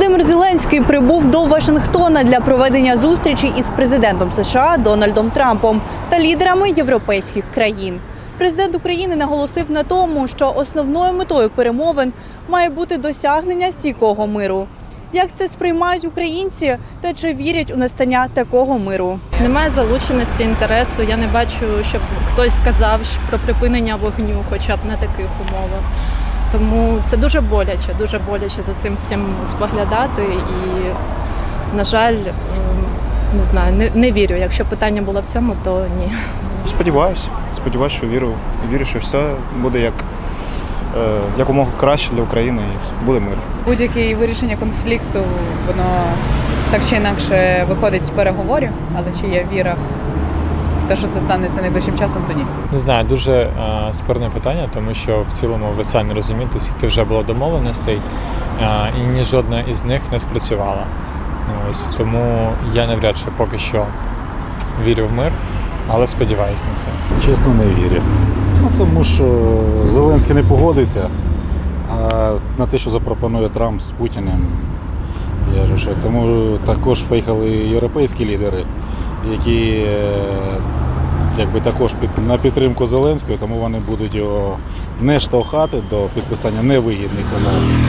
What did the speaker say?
Володимир Зеленський прибув до Вашингтона для проведення зустрічі із президентом США Дональдом Трампом та лідерами європейських країн. Президент України наголосив на тому, що основною метою перемовин має бути досягнення стійкого миру. Як це сприймають українці та чи вірять у настання такого миру? Немає залученості інтересу. Я не бачу, щоб хтось сказав про припинення вогню, хоча б на таких умовах. Тому це дуже боляче, дуже боляче за цим всім споглядати. І, на жаль, ем, не знаю, не, не вірю. Якщо питання було в цьому, то ні. Сподіваюсь, сподіваюсь, що вірю. Вірю, що все буде як е, якомога краще для України і буде мир. Будь-яке вирішення конфлікту, воно так чи інакше виходить з переговорів, але чи є віра в те, що це станеться найближчим часом, то ні. Не знаю, дуже е, спорне питання, тому що в цілому ви самі розумієте, скільки вже було домовленостей, е, і ні жодна із них не спрацювала. Ось тому я навряд чи поки що вірю в мир, але сподіваюся на це. Чесно, не вірю. Ну, тому що Зеленський не погодиться, а на те, що запропонує Трамп з Путіним, я кажу, що тому також поїхали європейські лідери, які е, якби також під, на підтримку Зеленського, тому вони будуть його не штовхати до підписання невигідних умов.